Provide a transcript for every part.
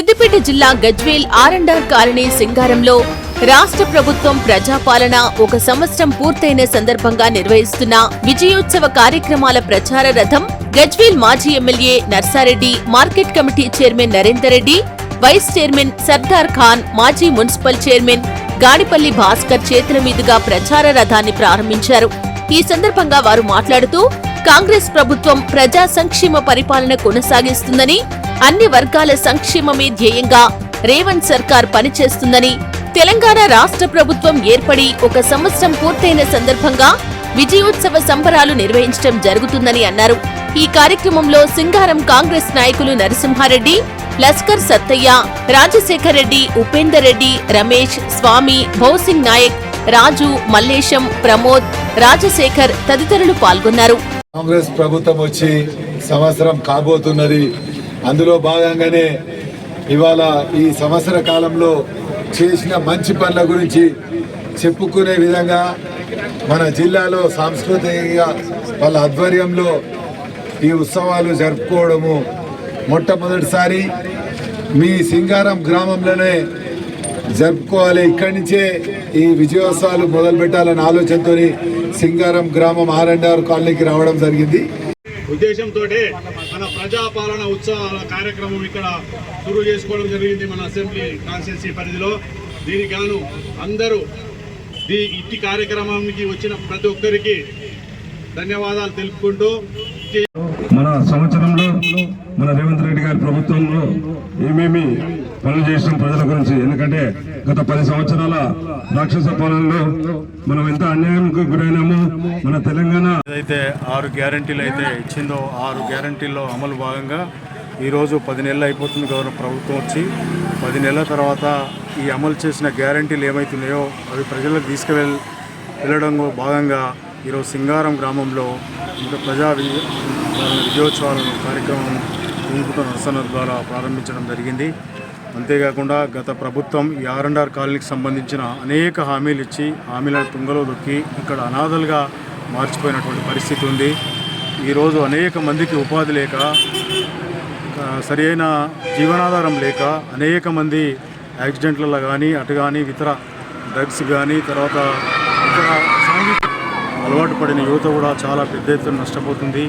సిద్దిపేట జిల్లా గజ్వేల్ ఆరండార్ కాలనీ సింగారంలో రాష్ట్ర ప్రభుత్వం ప్రజాపాలన ఒక సంవత్సరం పూర్తయిన సందర్భంగా నిర్వహిస్తున్న విజయోత్సవ కార్యక్రమాల ప్రచార రథం గజ్వేల్ మాజీ MLA Narsareddy market committee chairman Narender Reddy vice chairman Sardar Khan మాజీ మున్సిపల్ చైర్మన్ గాడిపల్లి భాస్కర్ చేతుల మీదుగా ప్రచార రథాన్ని ప్రారంభించారు. ఈ సందర్భంగా వారు మాట్లాడుతూ కాంగ్రెస్ ప్రభుత్వం ప్రజా సంక్షేమ పరిపాలన కొనసాగిస్తుందని అన్ని వర్గాల సంక్షేమమే ధ్యేయంగా రేవంత్ సర్కార్ పనిచేస్తుందని తెలంగాణ రాష్ట్ర ప్రభుత్వం ఏర్పడి ఒక సంవత్సరం పూర్తయిన సందర్భంగా విజయోత్సవ సంబరాలు నిర్వహించడం జరుగుతుందని అన్నారు. ఈ కార్యక్రమంలో సింగారం కాంగ్రెస్ నాయకులు నరసింహారెడ్డి లస్కర్ సత్తయ్య రాజశేఖర్ రెడ్డి ఉపేందర్ రెడ్డి రమేష్ స్వామి భౌసింగ్ నాయక్ రాజు మల్లేశం ప్రమోద్ రాజశేఖర్ తదితరులు పాల్గొన్నారు. కాంగ్రెస్ ప్రభుత్వం వచ్చి సంవత్సరం కాబోతున్నది. అందులో భాగంగానే ఇవాళ ఈ సంవత్సర కాలంలో చేసిన మంచి పనుల గురించి చెప్పుకునే విధంగా మన జిల్లాలో సాంస్కృతిక వాళ్ళ ఆధ్వర్యంలో ఈ ఉత్సవాలు జరుపుకోవడము మొట్టమొదటిసారి మీ సింగారం గ్రామంలోనే జరుపుకోవాలి. ఇక్కడి నుంచే ఈ విజయోత్సవాలు మొదలు పెట్టాలనే ఆలోచనతో సింగారం గ్రామం ఆర్ అండ్ ఆర్ కాలనీకి రావడం జరిగింది. ఉద్దేశంతో మన ప్రజాపాలన ఉత్సవాల కార్యక్రమం ఇక్కడ షురూ చేసుకోవడం జరిగింది మన అసెంబ్లీ కాన్స్టిట్యున్సీ పరిధిలో. దీనికి గాను అందరూ ఈ ఇట్టి కార్యక్రమానికి వచ్చిన ప్రతి ఒక్కరికి ధన్యవాదాలు తెలుపుకుంటూ. మన సంవత్సరంలో మన రేవంత్ రెడ్డి గారి ప్రభుత్వంలో ఏమేమి పనులు చేసిన ప్రజల గురించి. ఎందుకంటే గత పది సంవత్సరాల రాక్షస పాలనలో మనం ఎంత అన్యాయంకు గురైనామో మన తెలంగాణ ఏదైతే ఆరు గ్యారంటీలు అయితే ఇచ్చిందో ఆరు గ్యారంటీల్లో అమలు భాగంగా ఈరోజు పది నెలలు అయిపోతుంది గవర్నర్ ప్రభుత్వం వచ్చి. పది నెలల తర్వాత ఈ అమలు చేసిన గ్యారంటీలు ఏమైతున్నాయో అవి ప్రజలకు తీసుకువెళ్ వెళ్ళడం భాగంగా ఈరోజు సింగారం గ్రామంలో ఇంకా ప్రజా విజయోత్సవాలను కార్యక్రమం ఊపుట నరసన ద్వారా ప్రారంభించడం జరిగింది. అంతేకాకుండా గత ప్రభుత్వం ఈ ఆర్ అండ్ ఆర్ కాలనీకి సంబంధించిన అనేక హామీలు ఇచ్చి హామీలను తుంగలో దొక్కి ఇక్కడ అనాథలుగా మార్చిపోయినటువంటి పరిస్థితి ఉంది. ఈరోజు అనేక మందికి ఉపాధి లేక సరి అయిన జీవనాధారం లేక అనేక మంది యాక్సిడెంట్లలో కానీ అటు కానీ ఇతర డ్రగ్స్ కానీ తర్వాత ఇతర సాంఘిక అలవాటు పడిన యువత కూడా చాలా పెద్ద ఎత్తున నష్టపోతుంది.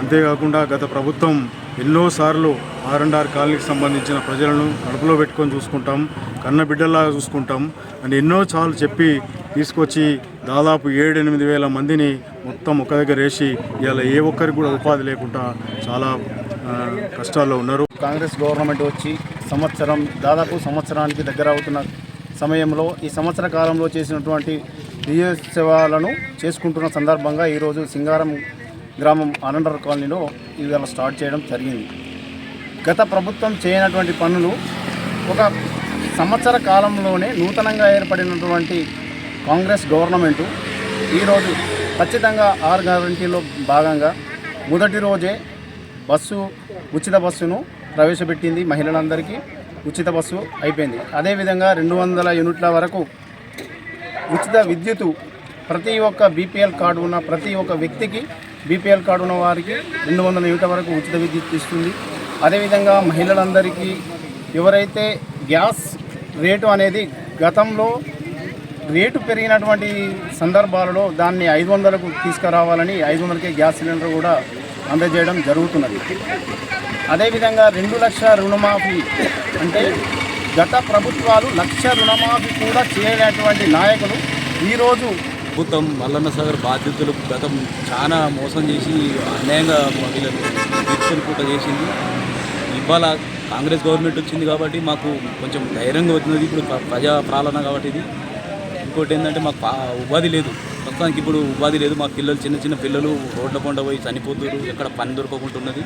అంతేకాకుండా గత ప్రభుత్వం ఎన్నోసార్లు ఆర్ అండ్ ఆర్ కాలనీకి సంబంధించిన ప్రజలను కడుపులో పెట్టుకొని చూసుకుంటాం కన్న బిడ్డల్లాగా చూసుకుంటాం అని ఎన్నో చాలు చెప్పి తీసుకొచ్చి దాదాపు ఏడు ఎనిమిది వేల మందిని మొత్తం ఒక దగ్గర వేసి ఇలా ఏ ఒక్కరికి కూడా ఉపాధి లేకుండా చాలా కష్టాల్లో ఉన్నారు. కాంగ్రెస్ గవర్నమెంట్ వచ్చి సంవత్సరం దాదాపు సంవత్సరానికి దగ్గర అవుతున్న సమయంలో ఈ సంవత్సర కాలంలో చేసినటువంటి విజయోత్సవాలను చేసుకుంటున్న సందర్భంగా ఈరోజు సింగారం గ్రామం ఆనందర్ కాలనీలో ఇవాళ స్టార్ట్ చేయడం జరిగింది. గత ప్రభుత్వం చేయనటువంటి పనులు ఒక సంవత్సర కాలంలోనే నూతనంగా ఏర్పడినటువంటి కాంగ్రెస్ గవర్నమెంటు ఈరోజు ఖచ్చితంగా ఆరు గ్యారంటీలో భాగంగా మొదటి రోజే బస్సు ఉచిత బస్సును ప్రవేశపెట్టింది మహిళలందరికీ. ఉచిత బస్సు అయిపోయింది. అదేవిధంగా రెండు వందల యూనిట్ల వరకు ఉచిత విద్యుత్ ప్రతి ఒక్క బీపీఎల్ కార్డు ఉన్న ప్రతి ఒక్క వ్యక్తికి బీపీఎల్ కార్డు ఉన్న వారికి రెండు వందల యూనిట్ల వరకు ఉచిత విద్యుత్ ఇస్తుంది. అదేవిధంగా మహిళలందరికీ ఎవరైతే గ్యాస్ రేటు అనేది గతంలో రేటు పెరిగినటువంటి సందర్భాలలో దాన్ని ఐదు వందలకు తీసుకురావాలని ఐదు వందలకే గ్యాస్ సిలిండర్ కూడా అందజేయడం జరుగుతున్నది. అదేవిధంగా రెండు లక్షల రుణమాఫీ అంటే గత ప్రభుత్వాలు లక్ష రుణమాఫీ కూడా చేయనటువంటి నాయకులు ఈరోజు ప్రభుత్వం మల్లన్న సాగర్ బాధ్యతలు గతం చాలా మోసం చేసి అన్యాయంగా వీళ్ళని పూట చేసింది. ఇవాళ కాంగ్రెస్ గవర్నమెంట్ వచ్చింది కాబట్టి మాకు కొంచెం ధైర్యంగా వచ్చినది ఇప్పుడు ప్ర- ప్రజా పాలన కాబట్టి ఇది. ఇంకోటి ఏంటంటే మాకు పా- ఉపాధి లేదు. ప్రస్తుతానికి ఇప్పుడు ఉపాధి లేదు. మా పిల్లలు చిన్న చిన్న పిల్లలు రోడ్ల కొండ పోయి చనిపోతున్నారు ఎక్కడ పని దొరకకుంటున్నది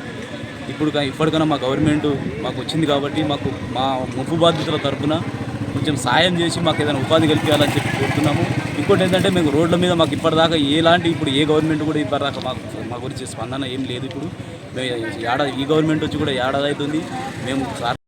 ఇప్పుడు ఇప్పటికైనా మా గవర్నమెంట్ మాకు వచ్చింది కాబట్టి మాకు మా ముప్పు బాధితుల తరఫున కొంచెం సాయం చేసి మాకు ఏదైనా ఉపాధి కల్పించాలని చెప్పి కోరుతున్నాము. ఇంకోటి ఏంటంటే మేము రోడ్ల మీద మాకు ఇప్పటిదాకా ఎలాంటి ఇప్పుడు ఏ గవర్నమెంట్ కూడా ఇప్పటిదాకా మాకు మా గురించి స్పందన ఏం లేదు ఇప్పుడు. మేము ఏడాది ఈ గవర్నమెంట్ వచ్చి కూడా ఏడాది అవుతుంది మేము